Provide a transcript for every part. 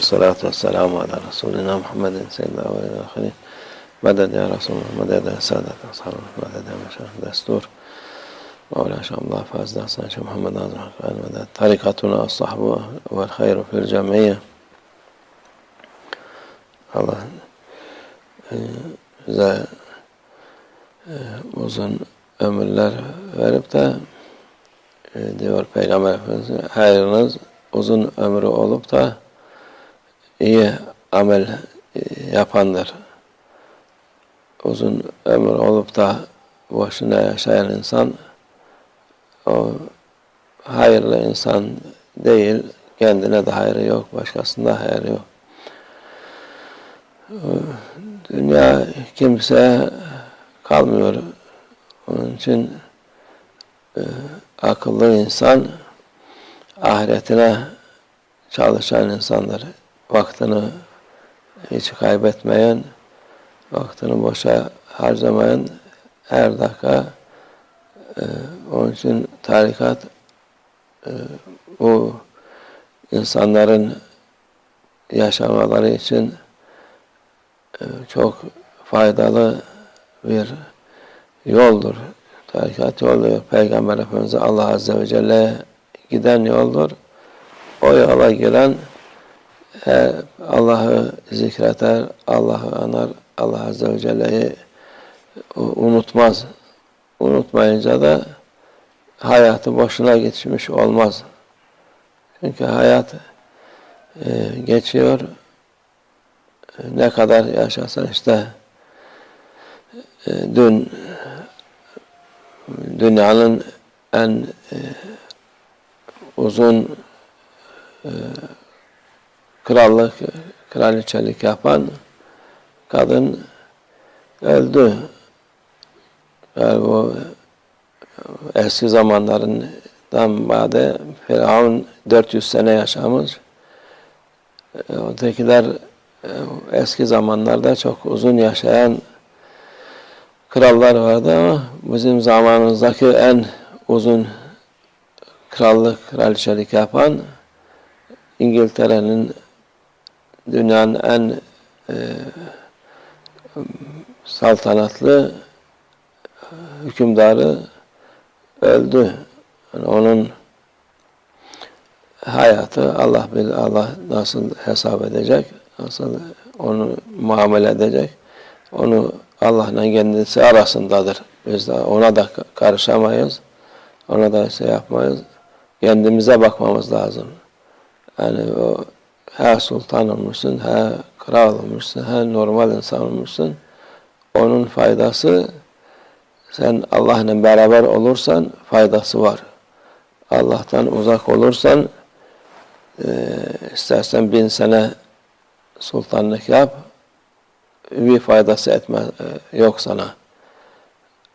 Salatu ve selamu ala Resulina Muhammedin seyyidina ve ilahirin. Medet ya Resulullah, medet ya saadet ashabı, medet ya meşah destur. Mevla Şamlah Fazla Hasan Şah Muhammed Hazretleri Al-Medet. Tarikatuna as-sahbu vel hayru fil cemiyye. Allah e, bize e, uzun ömürler verip de e, diyor Peygamber Efendimiz hayrınız uzun ömrü olup da iyi amel yapandır. Uzun ömür olup da boşuna yaşayan insan o hayırlı insan değil, kendine de hayrı yok, başkasında hayrı yok. Dünya kimse kalmıyor. Onun için e, akıllı insan ahiretine çalışan insanlar. Vaktini hiç kaybetmeyen, vaktini boşa harcamayan her dakika e, onun için tarikat e, bu insanların yaşamaları için e, çok faydalı bir yoldur. Tarikat yolu Peygamber Efendimiz Allah Azze ve Celle'ye giden yoldur. O yola giren Allah'ı zikreder, Allah'ı anar, Allah Azze ve Celle'yi unutmaz. Unutmayınca da hayatı boşuna geçmiş olmaz. Çünkü hayat e, geçiyor. Ne kadar yaşasan işte e, dün dünyanın en e, uzun e, krallık, kraliçelik yapan kadın öldü. Yani bu eski zamanlarından bade Firavun 400 sene yaşamış. Ötekiler eski zamanlarda çok uzun yaşayan krallar vardı ama bizim zamanımızdaki en uzun krallık, kraliçelik yapan İngiltere'nin dünyanın en e, saltanatlı hükümdarı öldü. Yani onun hayatı Allah bilir Allah nasıl hesap edecek, nasıl onu muamele edecek. Onu Allah'la kendisi arasındadır. Biz de ona da karışamayız. Ona da şey yapmayız. Kendimize bakmamız lazım. Yani o her sultan olmuşsun, her kral olmuşsun, her normal insan olmuşsun. Onun faydası sen Allah'la beraber olursan faydası var. Allah'tan uzak olursan e, istersen bin sene sultanlık yap bir faydası etmez, e, yok sana.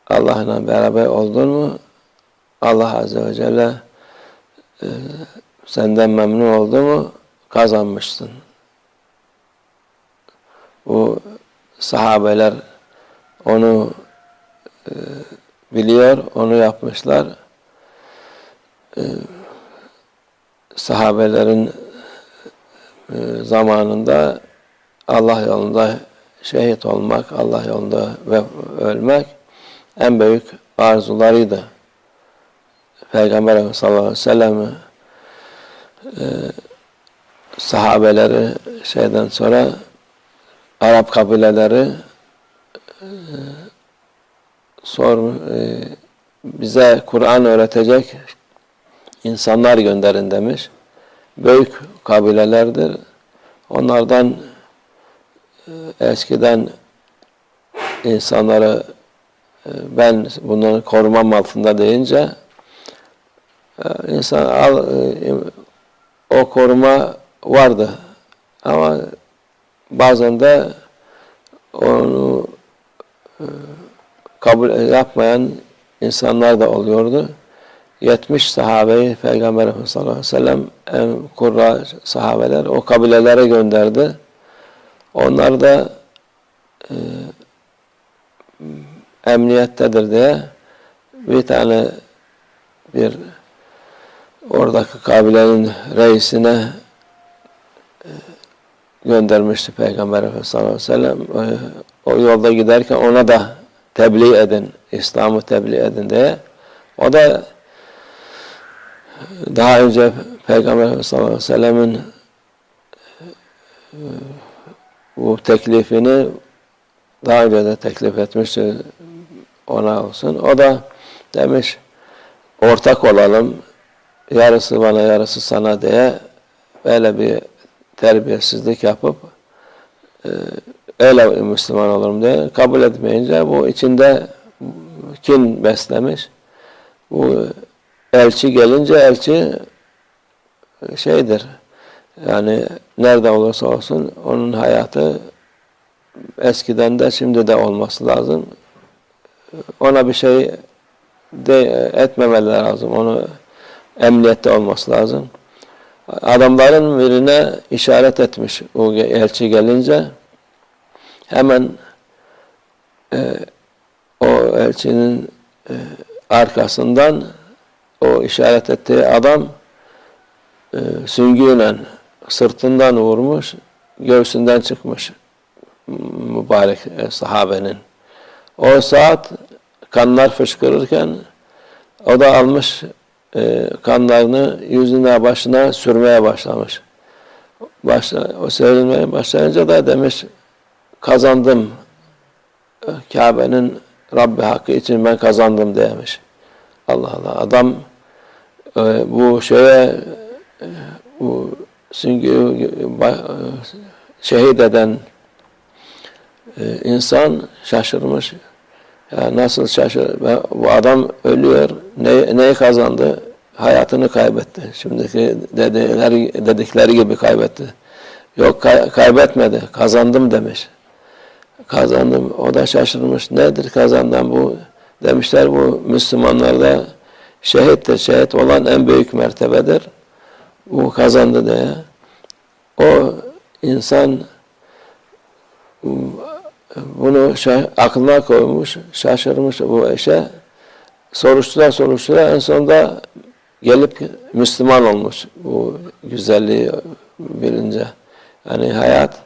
Allah'la beraber oldun mu Allah Azze ve Celle e, senden memnun oldu mu kazanmışsın. Bu sahabeler onu e, biliyor, onu yapmışlar. E, sahabelerin e, zamanında Allah yolunda şehit olmak, Allah yolunda ölmek en büyük arzularıydı. Peygamber sallallahu aleyhi ve sellem e, sahabeleri şeyden sonra Arap kabileleri e, sor e, bize Kur'an öğretecek insanlar gönderin demiş. Büyük kabilelerdir. Onlardan e, eskiden insanları e, ben bunları korumam altında deyince insan al, o koruma vardı. Ama bazen de onu kabul yapmayan insanlar da oluyordu. 70 sahabeyi Peygamber Efendimiz sallallahu aleyhi ve sellem en kurra sahabeler o kabilelere gönderdi. Onlar da e, emniyettedir diye bir tane bir oradaki kabilenin reisine e, göndermişti Peygamber Efendimiz sallallahu. E, o yolda giderken ona da tebliğ edin, İslam'ı tebliğ edin diye. O da daha önce Peygamber Efendimiz sallallahu e, bu teklifini daha önce de teklif etmişti ona olsun. O da demiş ortak olalım yarısı bana yarısı sana diye böyle bir terbiyesizlik yapıp e, öyle Müslüman olurum diye kabul etmeyince bu içinde kin beslemiş. Bu elçi gelince elçi şeydir yani nerede olursa olsun onun hayatı eskiden de şimdi de olması lazım. Ona bir şey de etmemeleri lazım. Onu emniyette olması lazım. Adamların birine işaret etmiş o elçi gelince hemen e, o elçinin e, arkasından o işaret ettiği adam e, süngüyle sırtından vurmuş, göğsünden çıkmış mübarek e, sahabenin. O saat kanlar fışkırırken o da almış e, kanlarını yüzüne başına sürmeye başlamış. Başla, o sürmeye başlayınca da demiş kazandım. E, Kabe'nin Rabbi hakkı için ben kazandım demiş. Allah Allah. Adam e, bu şeye e, bu süngü e, şehit eden e, insan şaşırmış. Ya nasıl şaşır? Bu adam ölüyor. Ne, neyi kazandı? Hayatını kaybetti. Şimdiki dedikleri, dedikleri gibi kaybetti. Yok kay, kaybetmedi. Kazandım demiş. Kazandım. O da şaşırmış. Nedir kazandım bu? Demişler bu Müslümanlarda şehittir. Şehit olan en büyük mertebedir. Bu kazandı diye. O insan bunu aklına koymuş, şaşırmış bu işe. Soruştura soruştura en sonunda gelip Müslüman olmuş bu güzelliği bilince. Yani hayat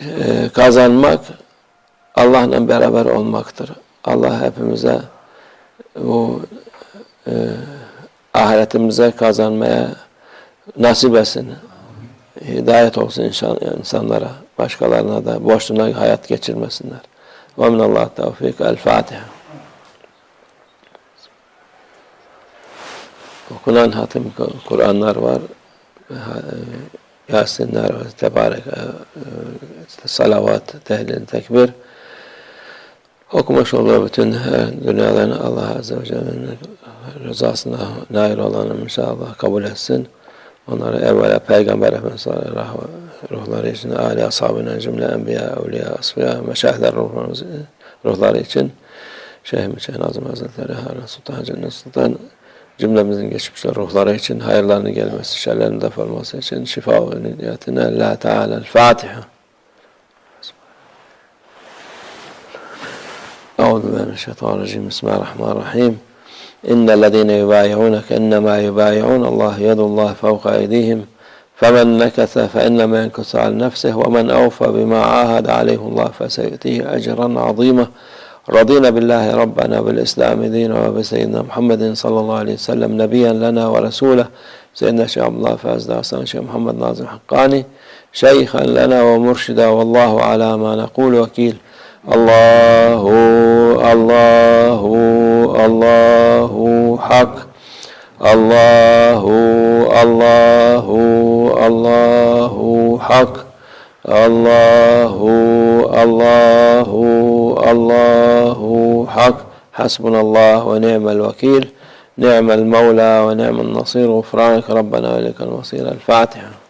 e, kazanmak Allah'la beraber olmaktır. Allah hepimize bu e, ahiretimize kazanmaya nasip etsin. Hidayet olsun insan, insanlara başkalarına da boşluğuna hayat geçirmesinler. Ve minallah tevfik. El Fatiha. Okunan hatim Kur'anlar var. Yasinler var. Tebarek. Salavat, tehlil, tekbir. Okumuş olduğu bütün dünyaların Allah Azze ve Celle'nin rızasına nail olanı inşallah kabul etsin. Onları evvela Peygamber Efendimiz ruhları için, âli ashabına cümle enbiya, evliya, asfiya, meşahidler ruhları için Şeyh Müçeh Nazım Hazretleri, Harun Sultan, Cennet Sultan cümlemizin geçmişler ruhları için hayırlarını gelmesi, şerlerin def olması için şifa ve niyetine Allah Teala Fatiha. أعوذ بالله من الشيطان الرجيم بسم الله الرحمن الرحيم إن الذين يبايعونك إنما يبايعون الله يد الله فوق أيديهم فمن نكث فإنما ينكث على نفسه ومن أوفى بما عاهد عليه الله فسيؤتيه أجرا عظيما. رضينا بالله ربنا بالإسلام دينا وبسيدنا محمد صلى الله عليه وسلم نبيا لنا ورسولا سيدنا شيخ عبد الله فاز شيخ محمد ناظم حقاني شيخا لنا ومرشدا والله على ما نقول وكيل. الله الله الله حق الله الله الله حق الله الله الله حق حسبنا الله ونعم الوكيل نعم المولى ونعم النصير غفرانك ربنا ولك المصير الفاتحه